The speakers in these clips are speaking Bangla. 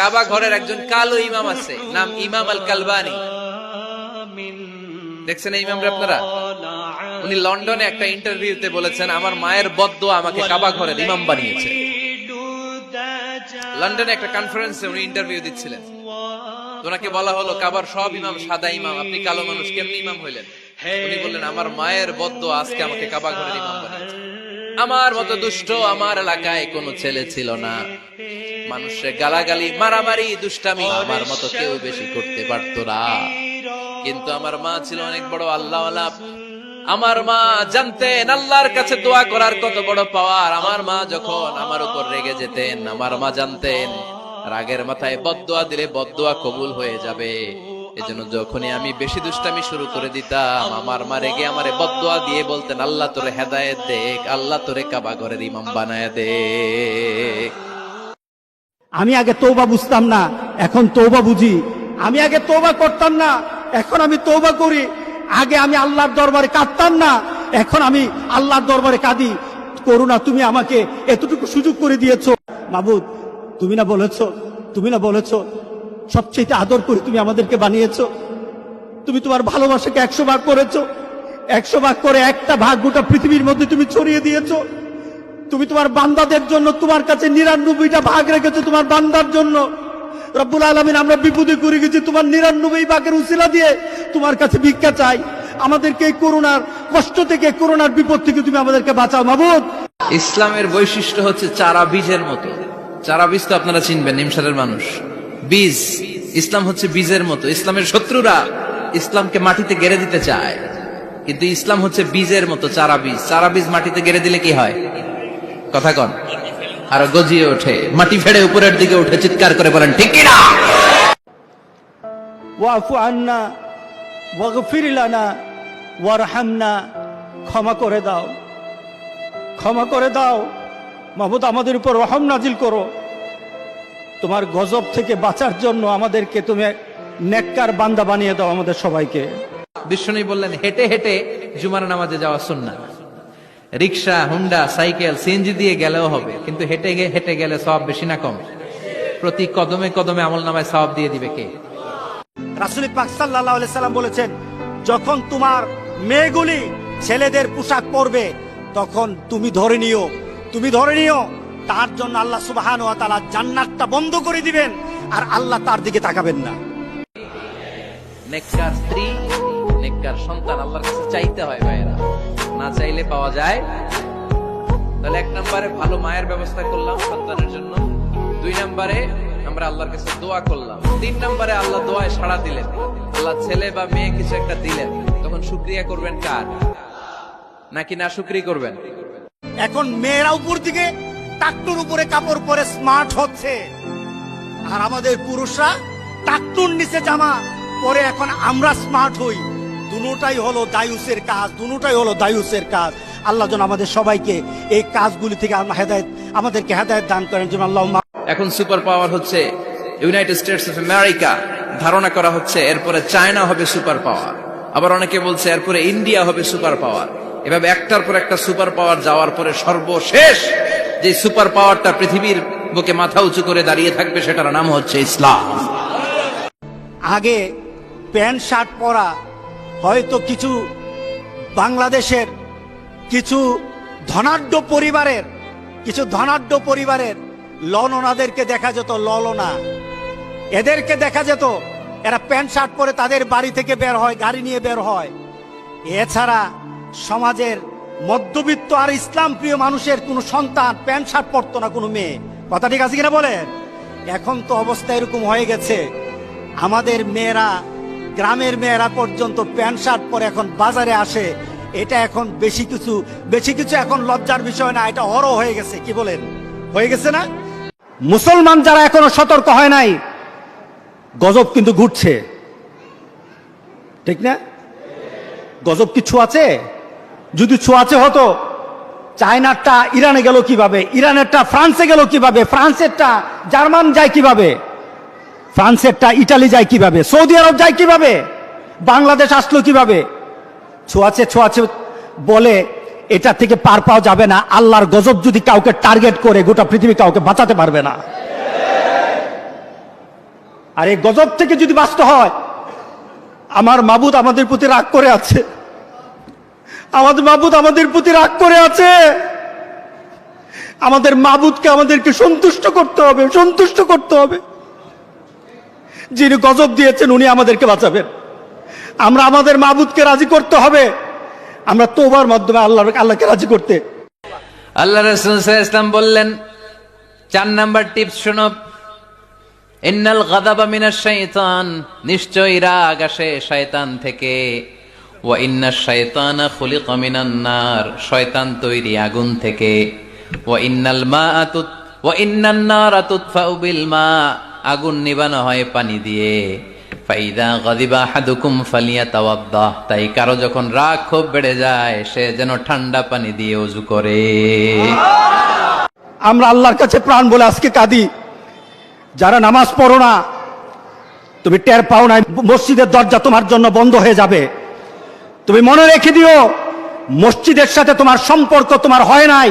কাবা ঘরের একজন কালো ইমাম আছে, নাম ইমাম আল কালবানি দেখছেন ইমামরা আপনারা? উনি লন্ডনে একটা ইন্টারভিউতে বলেছেন, আমার মায়ের বদ্ধ আমাকে কাবা ঘরের ইমাম বানিয়েছে। লন্ডনে একটা কনফারেন্সে উনি ইন্টারভিউ দিচ্ছিলেন। ওনাকে বলা হলো, কাবার সব ইমাম সাদা ইমাম, আপনি কালো মানুষ, কেমনি ইমাম হইলেন? উনি বললেন, আমার মায়ের বদ্ধ আজকে আমাকে কাবা ঘরের ইমাম বানিয়েছে। আমার মতো দুষ্ট আমার এলাকায় কোনো ছেলে ছিল না। মানুষের গালাগালি, মারামারি, দুষ্টামি আমার মতো কেউ বেশি করতে পারতো না। কিন্তু আমার মা ছিল অনেক বড় আল্লাহ আমার মা জানতেন, আল্লাহর কাছে দোয়া করার কত বড় পাওয়ার। আমার মা যখন আমার উপর রেগে যেতেন, আমার মা জানতেন, রাগের মাথায় বদদোয়া দিলে বদদোয়া কবুল হয়ে যাবে। এজন্য যখনই আমি বেশি দুষ্টামি শুরু করে দিতাম, আমার মা রেগে আমারে বদদোয়া দিয়ে বলতেন, আল্লাহ তোরে হেদায়েত দেখ, আল্লাহ তোরে কাবা ঘরের ইমাম বানায় দে আমি আগে তৌবা বুঝতাম না, এখন তৌবা বুঝি। আমি আগে তৌবা করতাম না, এখন আমি তৌবা করি। আগে আমি আল্লাহর দরবারে কাঁদতাম না, এখন আমি আল্লাহর দরবারে কাঁদি। করুণা, তুমি আমাকে এতটুকু সুযোগ করে দিয়েছ। মাবুদ, তুমি না বলেছ, তুমি না বলেছ সবচেয়ে আদর করে তুমি আমাদেরকে বানিয়েছ। তুমি তোমার ভালোবাসাকে একশো ভাগ করেছ। একশো ভাগ করে একটা ভাগ গোটা পৃথিবীর মধ্যে তুমি ছড়িয়ে দিয়েছ। তুমি তোমার বান্দাদের জন্য তোমার কাছে নিরানব্বইটা ভাগ রেখেছো তোমার বান্দার জন্য। রব্বুল আলমিন, আমরা বিপদে করে গেছি, তোমার নিরানব্বই ভাগের উসিলা দিয়ে তোমার কাছে ভিক্ষা চাই। আমাদেরকে এই করোনার কষ্ট থেকে, করোনার বিপদ থেকে তুমি আমাদেরকে বাঁচাও, মাবুদ। ইসলামের বৈশিষ্ট্য হচ্ছে চারা বীজের মতো। চারা বীজ তো আপনারা চিনবেন, নিমসারের মানুষ। বীজ, ইসলাম হচ্ছে বীজের মতো। ইসলামের শত্রুরা ইসলামকে মাটিতে গেড়ে দিতে চায়। কিন্তু ইসলাম হচ্ছে বীজের মতো, চারা বীজ। চারা বীজ মাটিতে গেড়ে দিলে কি হয়? কথা কন। আর গজিয়ে ওঠে। মাটি ফেড়ে উপরের দিকে উঠে চিৎকার করে বলেন ঠিক না? ওয়াফু আন্না ওয়াগফির লানা ওয়ারহামনা ক্ষমা করে দাও। ক্ষমা করে দাও। মাহমুদ আমাদের উপর রহম নাজিল করো। তোমার গজব থেকে বাঁচার জন্য আমাদেরকে তুমি নেককার বান্দা বানিয়ে দাও আমাদের সবাইকে। বিষ্ণু বললেন হেঁটে হেঁটে জুমার নামাজে যাওয়া সুন্না রিক্সা হুন্ডা সাইকেল সিএনজি দিয়ে গেলেও হবে। কিন্তু হেঁটে গে হেঁটে গেলে সব বেশি না কম। প্রতি কদমে কদমে আমল নামায় সব দিয়ে দিবে কে? রাসুল পাক সাল্লাহ সাল্লাম বলেছেন যখন তোমার মেয়েগুলি ছেলেদের পোশাক পরবে তখন তুমি ধরে নিও। তুমি ধরে নিও। তার জন্য আল্লাহ সুবাহান ওয়া তাআলা জান্নাতটা বন্ধ করে দিবেন আর আল্লাহ তার দিকে তাকাবেন না। নেককার স্ত্রী নেককার সন্তান আল্লাহর কাছে চাইতে হয় ভাইয়েরা। না চাইলে পাওয়া যায়। তাহলে এক নম্বরে ভালো মায়ের ব্যবস্থা করলাম সন্তানের জন্য। দুই নম্বরে আমরা আল্লাহর কাছে দোয়া করলাম। তিন নম্বরে আল্লাহ দোয়ায় সাড়া দিলেন। আল্লাহ ছেলে বা মেয়ে কিছু একটা দিলেন। তখন শুক্রিয়া করবেন কার? নাকি না শুক্রি করবেন? এখন মেয়েরা উপর দিকে টাকটুর উপরে কাপড় পরে স্মার্ট হচ্ছে। আর আমাদের পুরুষরা টাকটুর নিচে জামা পরে এখন আমরা স্মার্ট হই। দুটাই হলো দায়ুসের কাজ দুটাই হলো দায়ুসের কাজ। আল্লাহ যেন আমাদের সবাইকে এই কাজগুলি থেকে আমরা হেদায়ত আমাদেরকে হেদায়ত দান করেন। যেন আল্লাহ এখন সুপার পাওয়ার হচ্ছে ইউনাইটেড স্টেটস অফ আমেরিকা ধারণা করা হচ্ছে এরপরে চায়না হবে সুপার পাওয়ার। আবার অনেকে বলছে এরপরে ইন্ডিয়া হবে সুপার পাওয়ার। এভাবে একটার পর একটা সুপার পাওয়ার যাওয়ার পরে সর্বশেষ যে সুপার পাওয়ারটা পৃথিবীর বুকে মাথা উঁচু করে দাঁড়িয়ে থাকবে সেটার নাম হচ্ছে ইসলাম। আগে প্যান্ট শার্ট পরা হয়তো কিছু বাংলাদেশের, কিছু ধনাঢ্য পরিবারের, কিছু ধনাঢ্য পরিবারের ললনাদেরকে দেখা যেত ললনা এদেরকে দেখা যেত, এরা প্যান্ট শার্ট পরে তাদের বাড়ি থেকে বের হয়, গাড়ি নিয়ে বের হয়। এছাড়া সমাজের মধ্যবিত্ত আর ইসলাম প্রিয় মানুষের কোনো সন্তান প্যান্ট শার্ট পরতো না কোনো মেয়ে। কথা ঠিক আছে কিনা বলেন? এখন তো অবস্থা এরকম হয়ে গেছে। আমাদের মেয়েরা গ্রামের মেয়েরা পর্যন্ত প্যান্ট শার্ট পরে এখন বাজারে আসে। এটা এখন বেশি কিছু বেশি কিছু এখন লজ্জার বিষয় না, এটা অর হয়ে গেছে, কি বলেন? হয়ে গেছে না? মুসলমান যারা এখনও সতর্ক হয় নাই, গজব কিন্তু ঘুরছে। ঠিক না? গজব কি ছোঁয়াচে? যদি ছোঁয়াচে হতো, চায়নারটা ইরানে গেল কীভাবে? ইরানেরটা ফ্রান্সে গেল কীভাবে? ফ্রান্সেরটা জার্মান যায় কীভাবে? ফ্রান্সেরটা ইটালি যায় কীভাবে? সৌদি আরব যায় কীভাবে? বাংলাদেশ আসলো কীভাবে? ছোঁয়াচে ছোঁয়াচে বলে, এটা থেকে পার পাওয়া যাবে না। আল্লাহর গজব যদি কাউকে টার্গেট করে, গোটা পৃথিবী কাউকে বাঁচাতে পারবে না। আর এই গজব থেকে যদি বাঁচতে হয়, আমার মাবুদ আমাদের প্রতি রাগ করে আছে। আমাদের মাবুদ আমাদের প্রতি রাগ করে আছে। আমাদের মাবুদকে আমাদেরকে সন্তুষ্ট করতে হবে, সন্তুষ্ট করতে হবে। যিনি গজব দিয়েছেন, উনি আমাদেরকে বাঁচাবেন। আমরা আমাদের মাবুদকে রাজি করতে হবে। আমরা তোবার মাধ্যমে আল্লাহ আল্লাহকে রাজি করতে। আল্লাহ রসুল ইসলাম বললেন, চার নাম্বার টিপস শোনো। ইন্নাল গাদাবা মিনাশ শাইতান, নিশ্চয়ই রাগ আসে শয়তান থেকে। ওয়া ইন্নাশ শাইতানা খুলিকা মিনান নার, শয়তান তৈরি আগুন থেকে। ওয়া ইন্নাল মাআ তুত, ওয়া ইন্নান নারা তুতফাউ বিল মা। আগুন নিবানো হয় পানি দিয়ে। ফাইদা গাদিবা আহাদুকুম ফালিয়াতাওয়াদ্দাহ তাই কারও যখন রাগ খুব বেড়ে যায়, সে যেন ঠান্ডা পানি দিয়ে ওযু করে। আমরা আল্লাহর কাছে প্রাণ বলে আজকে কাঁদি। যারা নামাজ পড়ো না, তুমি টের পাও না মসজিদের দরজা তোমার জন্য বন্ধ হয়ে যাবে। তুমি মনে রেখে দিও, মসজিদের সাথে তোমার সম্পর্ক তোমার হয় নাই।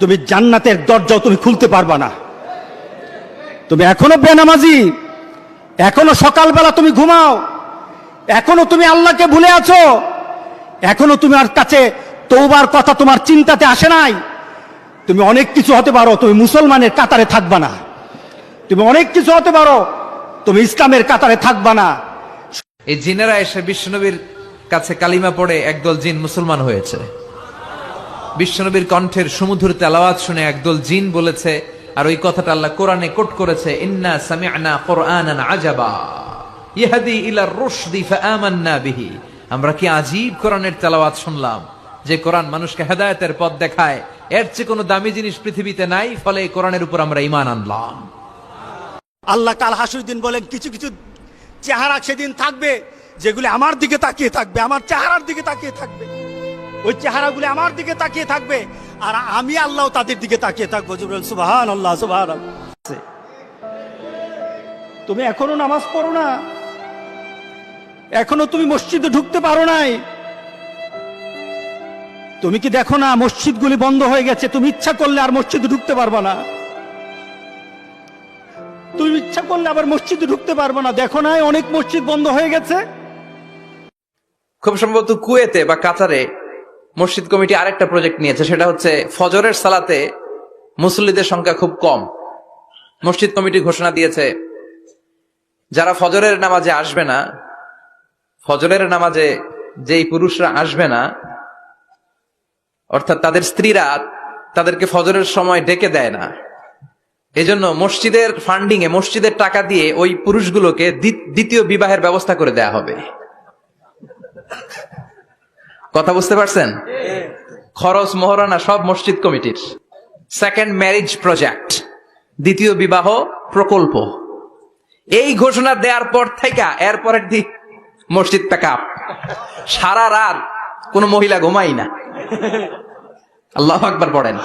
তুমি জান্নাতের দরজাও তুমি খুলতে পারবা না। তুমি এখনও বেনামাজি, এখনও সকালবেলা তুমি ঘুমাও, এখনও তুমি আল্লাহকে ভুলে আছো, এখনও তুমি আর কাছে তৌবার কথা তোমার চিন্তাতে আসে নাই। তুমি অনেক কিছু হতে পারো, তুমি মুসলমানের কাতারে থাকবা না। তুমি অনেক কিছু হতে পারো, তুমি ইসলামের কাতারে থাকবা না। এই জিনেরা এসে বিশ্বনবীর কাছে কালিমা পড়ে, একদল জিন মুসলমান হয়েছে। বিশ্বনবীর কণ্ঠের সুমধুর তেলাওয়াত শুনে একদল জিন বলেছে আর ওই কথাটা আল্লাহ কোরআনে কোট করেছে, ইন্না সামি'না কুরআনান আজাবা। ইহদি ইলা রুশদি ফাআমান্না বিহি। আমরা কি আজীব কোরআনের তেলাওয়াত শুনলাম, যে কোরআন মানুষকে হেদায়েতের পথ দেখায়। এর চেয়ে কোনো দামি জিনিস পৃথিবীতে নাই, ফলে এই কোরআনের উপর আমরা ঈমান আনলাম। আল্লাহ কাল হাসুর দিন বলেন, কিছু কিছু চেহারা সেদিন থাকবে যেগুলি আমার দিকে তাকিয়ে থাকবে, আমার চেহারার দিকে তাকিয়ে থাকবে। ওই চেহারাগুলি আমার দিকে তাকিয়ে থাকবে আর আমি আল্লাহ তাদের দিকে তাকিয়ে থাকব। সুবাহান আল্লাহ সুবাহান তুমি এখনও নামাজ পড়ো না? এখনও তুমি মসজিদে ঢুকতে পারো নাই? তুমি কি দেখো না মসজিদগুলি বন্ধ হয়ে গেছে? তুমি ইচ্ছা করলে আর মসজিদে ঢুকতে পারবা না। তুমি ইচ্ছা করলে আবার মসজিদে ঢুকতে পারব না। দেখো না অনেক মসজিদ বন্ধ হয়ে গেছে। খুব সম্ভবত কুয়েতে বা কাতারে মসজিদ কমিটি আরেকটা প্রজেক্ট নিয়েছে, সেটা হচ্ছে ফজরের সালাতে মুসল্লিদের সংখ্যা খুব কম। মসজিদ কমিটি ঘোষণা দিয়েছে, যারা ফজরের নামাজে আসবে না, ফজরের নামাজে যেই পুরুষরা আসবে না, অর্থাৎ তাদের স্ত্রীরা তাদেরকে ফজরের সময় ডেকে দেয় না। এজন্য মসজিদের ফান্ডিং এ মসজিদের টাকা দিয়ে ওই পুরুষগুলোকে দ্বি- দ্বিতীয় বিবাহের ব্যবস্থা করে দেয়া হবে। কথা বুঝতে পারছেন? খরচ মহরানা সব মসজিদ কমিটির। সেকেন্ড ম্যারেজ প্রজেক্ট দ্বিতীয় বিবাহ প্রকল্প। এই ঘোষণা দেওয়ার পর থেকে এরপরের দিক মসজিদ প্যাকআপ সারা রাত কোন মহিলা ঘুমাই না। আল্লাহ আকবার পড়েন।